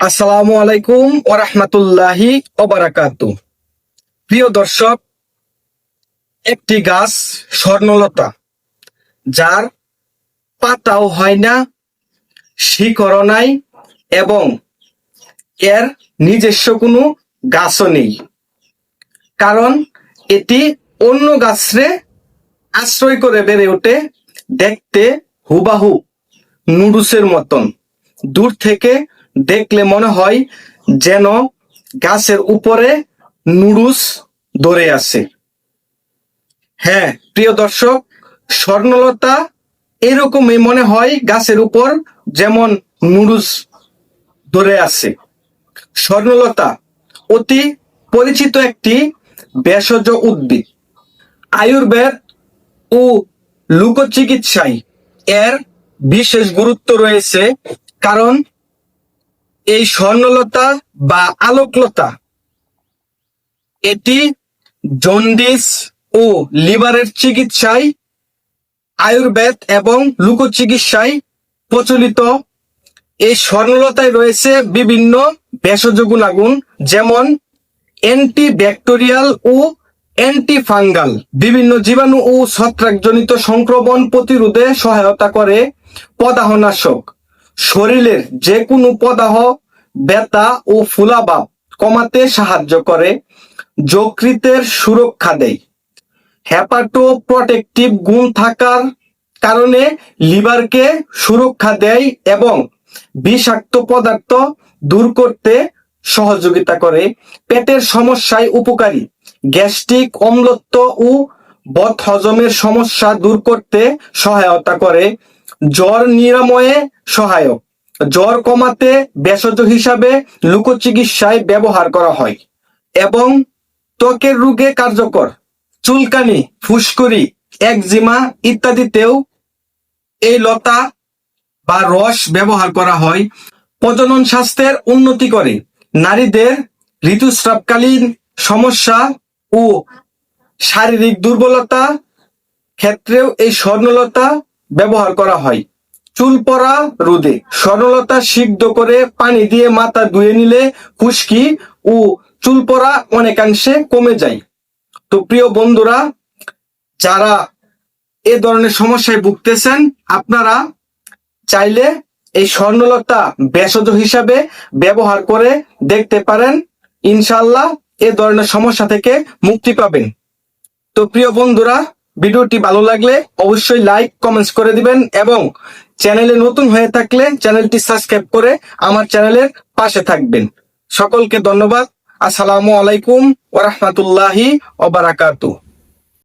আসসালামু আলাইকুম ওরহমতুল্লাহি ওবারাকাতু প্রিয় দর্শক, একটি গাছ স্বর্ণলতা, যার পাতাও হয় না, শিকড়ও নাই এবং এর নিজস্ব কোনো গাছও নেই। কারণ এটি অন্য গাছরে আশ্রয় করে বেড়ে ওঠে দেখতে হুবাহু, নুডুসের মতন। দূর থেকে দেখলে মনে হয় যেন গাছের উপরে নুডুস ধরে আছে। হ্যাঁ প্রিয় দর্শক, স্বর্ণলতা এরকমই মনে হয় গাছের উপর যেমন নুডুস ধরে আছে। স্বর্ণলতা অতি পরিচিত একটি ভেষজ উদ্ভিদ। আয়ুর্বেদ ও লোকচিকিৎসায় এর বিশেষ গুরুত্ব রয়েছে, কারণ এই স্বর্ণলতা বা আলোকলতা, এটি জন্ডিস ও লিভারের চিকিৎসায়, আয়ুর্বেদ এবং লোকচিকিৎসায় প্রচলিত। এই স্বর্ণলতায় রয়েছে বিভিন্ন ভেষজ গুণাগুণ, যেমন অ্যান্টি ব্যাকটেরিয়াল ও অ্যান্টি ফাঙ্গাল বিভিন্ন জীবাণু ও ছত্রাকজনিত সংক্রমণ প্রতিরোধে সহায়তা করে পদাহনাশক। শরীরের যে কোনো পদাহ ব্যথা ও ফুলাভাব কমাতে সাহায্য করে, যকৃতের সুরক্ষা দেয়। হ্যাপাটো প্রোটেকটিভ গুণ থাকার কারণে লিভারকে সুরক্ষা দেয় এবং বিষাক্ত পদার্থ দূর করতে সহযোগিতা করে। পেটের সমস্যায় উপকারী। গ্যাস্ট্রিক অম্লত্ব ও বদ হজমের সমস্যা দূর করতে সহায়তা করে। জ্বর নিরাময়ে সহায়ক। জ্বর কমাতে ভেষজ হিসাবে লোকচিকিৎসায় ব্যবহার করা হয় এবং ত্বকের রোগে কার্যকর। চুলকানি, ফুসকুড়ি, একজিমা ইত্যাদিতেও এই লতা বা রস ব্যবহার করা হয়। প্রজনন স্বাস্থ্যের উন্নতি করে। নারীদের ঋতুস্রাবকালীন সমস্যা ও শারীরিক দুর্বলতা ক্ষেত্রেও এই স্বর্ণলতা ব্যবহার করা হয়। চুল পড়া রোদে স্বর্ণলতা সিদ্ধ করে পানি দিয়ে মাথা ধুয়ে নিলে খুশকি ও চুল পড়া অনেকাংশে কমে যায়। তো প্রিয় বন্ধুরা, যারা এ ধরনের সমস্যায় ভুগতেছেন, আপনারা চাইলে এই স্বর্ণলতা ভেষজ হিসাবে ব্যবহার করে দেখতে পারেন। ইনশাল্লাহ এ ধরনের সমস্যা থেকে মুক্তি পাবেন। তো প্রিয় বন্ধুরা ভিডিওটি ভালো লাগলে অবশ্যই লাইক কমেন্টস করে দিবেন এবং চ্যানেলে নতুন হয়ে থাকলে চ্যানেলটি সাবস্ক্রাইব করে আমার চ্যানেলের পাশে থাকবেন। সকলকে ধন্যবাদ। আসসালামু আলাইকুম ওরহমতুল্লাহি ওবারাকাতু